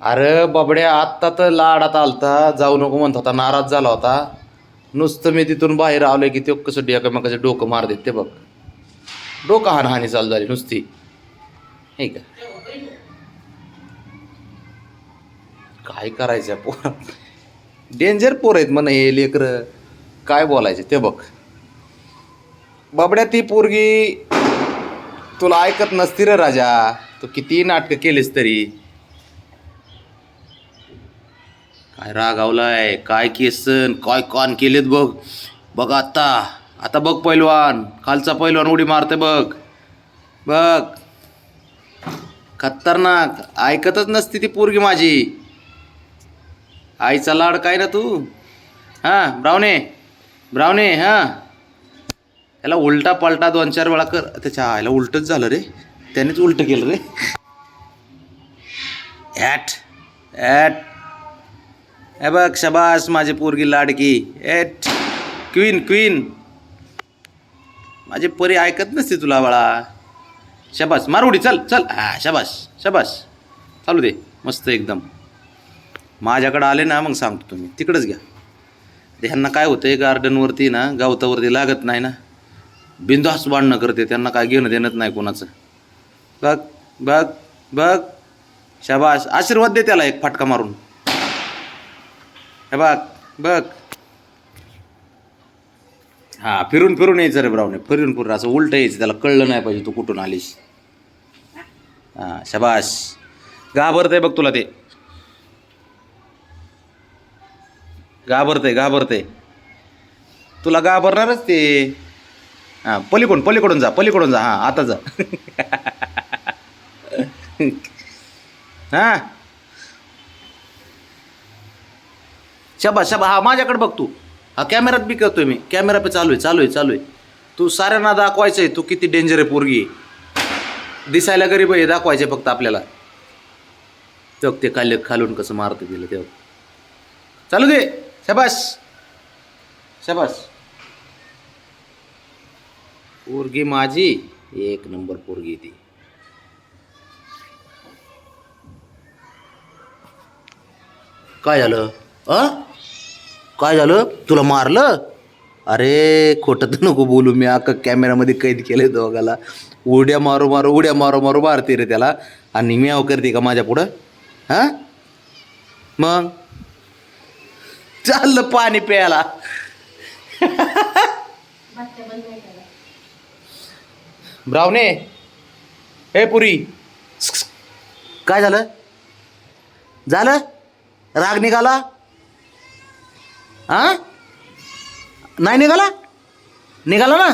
अरे बाबड्या आत्ता तर लाडात आलता. जाऊ नको म्हणत होता नाराज झाला होता. नुसतं मी तिथून बाहेर आलोय की ते कसं एकमेकाचे डोकं मार देत ते बघ. डोकं हानहानी चालू झाली नुसती. हे का? काय करायचं पोर डेंजर पोर आहेत म्हणा हे लेकरं. काय बोलायचे ते बघ. बाबड्या ती पोरगी तुला ऐकत नसती रे राजा. तू किती नाटकं केलीस तरी. काय रागावलाय? काय केसन? काय कान केलेत बघ. बघ आता. आता बघ पैलवान. खालचा पैलवान उडी मारते बघ. बघ. खतरनाक. ऐकतच नसती ती पोरगी माझी. आईचा लाड काय ना तू? हां ब्रावणे. ब्रावणे हां. याला उलटा पलटा दोन चार वेळा कर. त्याच्या आईला उलटच झालं रे. त्यानेच उलटं केलं रे. ॲट. ॲट. हे बघ शबास माझी पोरगी लाडकी. Eight queen queen. माझी परी ऐकत नसते तुला बाळा. शबास मारुडी चल चल. हा शबास शबास. चालू दे मस्त एकदम. माझ्याकडं आले ना मग सांगतो तुम्ही. तिकडंच घ्या. ह्यांना काय होतं आहे गार्डनवरती ना गवतावरती लागत नाही ना. बिंदास भांडणं करते त्यांना काय घेणं देणंच नाही कोणाचं. बघ बघ बघ. शाबास आशीर्वाद दे त्याला एक फाटका मारून. हे बघ बघ. हा फिरून फिरून यायचं रे ब्राऊने फिरून फिरून. असं उलट यायचं त्याला कळलं नाही पाहिजे तू कुठून आलीस. हां शबाश घाबरतंय बघ तुला ते. घाबरतंय घाबरतंय. तुला घाबरणारच ते. हां पलीकडून पलीकडून जा पलीकडून जा. हां आता जा. हां. शबा शबा हा माझ्याकडे बघ तू. हा कॅमेरात बी करतोय मी. कॅमेरा पे चालू आहे चालू आहे चालू आहे. तू साऱ्यांना दाखवायचं आहे तू किती डेंजर आहे पोरगी दिसायला गरीब आहे दाखवायचे फक्त आपल्याला. तेव्हा ते काल खालून कसं मारतं दिलं तेव्हा चालू दे शबास. शबास. पोरगी माझी एक नंबर पोरगी ती. काय झालं? अ? काय झालं? तुला मारलं? अरे खोटं तर नको बोलू मी. अख्खा कॅमेरामध्ये कैद केलं दोघाला. उड्या मारू मारू उड्या मारू मारू मारते रे त्याला. आणि म्याव करते का माझ्या पुढं? हां? मग? चाललं पाणी प्यायला. ब्रावणे हे पुरी. काय झालं? झालं? राग निघाला? हां? नाही निघाला? निघाला ना?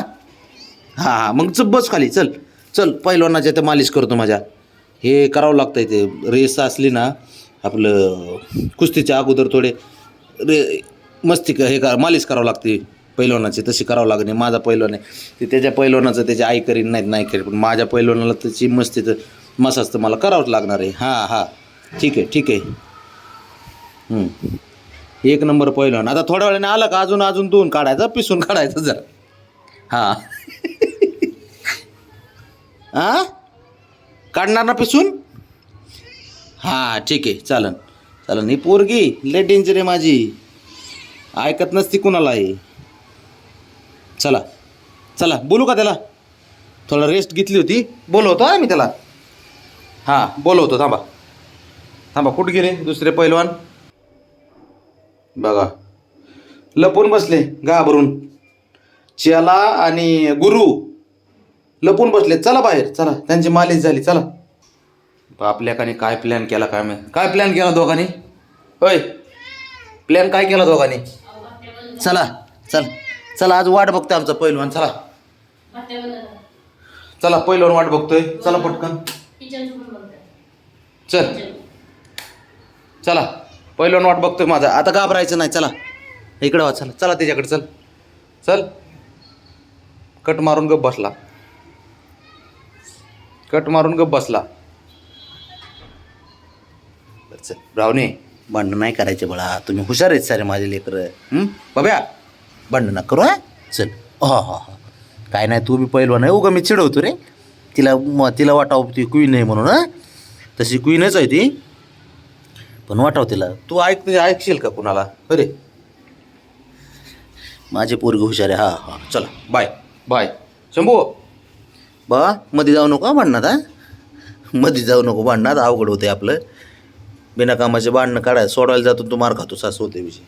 हां हां मग चुप बस खाली चल. चल पहिलवानाच्या ते मालिश करतो माझ्या. हे करावं लागतं ते. रेस असली ना आपलं कुस्तीच्या अगोदर थोडे रे मस्ती क- हे का मालिश करावं लागते. पैलवानाची तशी करावं लागणे माझा पैलवान आहे. ते त्याच्या पैलवानाचं त्याची आई करीन नाहीत नाही करीन पण माझ्या पैलवानाला त्याची मस्ती तर मसाज तर मला करावंच लागणार आहे. हां हां. ठीक आहे ठीक आहे. एक नंबर पहिलवान आता थोड्या वेळाने आलं का अजून अजून दोन काढायचं पिसून काढायचं जर. हां. हां काढणार ना पिसून? हां ठीक आहे चालन. चालन ही पोरगी लय डेंजर आहे माझी. ऐकत नसती कुणाला आहे चला चला बोलू का त्याला? थोडा रेस्ट घेतली होती. बोलवतो आहे मी त्याला. हां बोलवतो थांबा. थांबा कुठं गेले दुसरे पैलवान? बघा. लपून बसले घाबरून. चला आणि गुरु. लपून बसले. चला बाहेर. चला. त्यांची मालिश झाली. चला. आपल्याकाने काय प्लॅन केला काय माहिती? काय प्लॅन केला दोघांनी? होय. प्लॅन काय केला दोघांनी? चला. चल. चला आज वाट बघतोय आमचा पैलवान. चला. चला पैलवान वाट बघतोय. चला पटकन. चल. चला. पहिलं वाट बघतोय माझा. आता घाबरायचं नाही. चला. इकडं वा चला. चला त्याच्याकडे चल. चल. कट मारून गप बसला. कट मारून गप बसला. चल. रावणे भांडण नाही करायचे बळा. तुम्ही हुशार आहेत सारे माझे लेकरं. बघ्या भांडणं करू हा? चल. हा हा हा. काय नाही तू बी पहिलवान आहे. उगा मी चिडवतो रे. तिला तिला वाटावं ती क्वीन आहे म्हणून हा? तशी क्वीनच आहे ती. पण वाटाव तिला. तू ऐक ऐकशील का कुणाला? अरे. माझे पोरग हुशार आहे. हा हा. चला बाय बाय शंभू. बा मध्ये जाऊ नको हा भांडणात हा? मध्ये जाऊ नको भांडणात अवघड होते आपलं. बिना कामाचे भांडणं काढाय सोडवायला जातो तू मार खातो सासू होते विषय.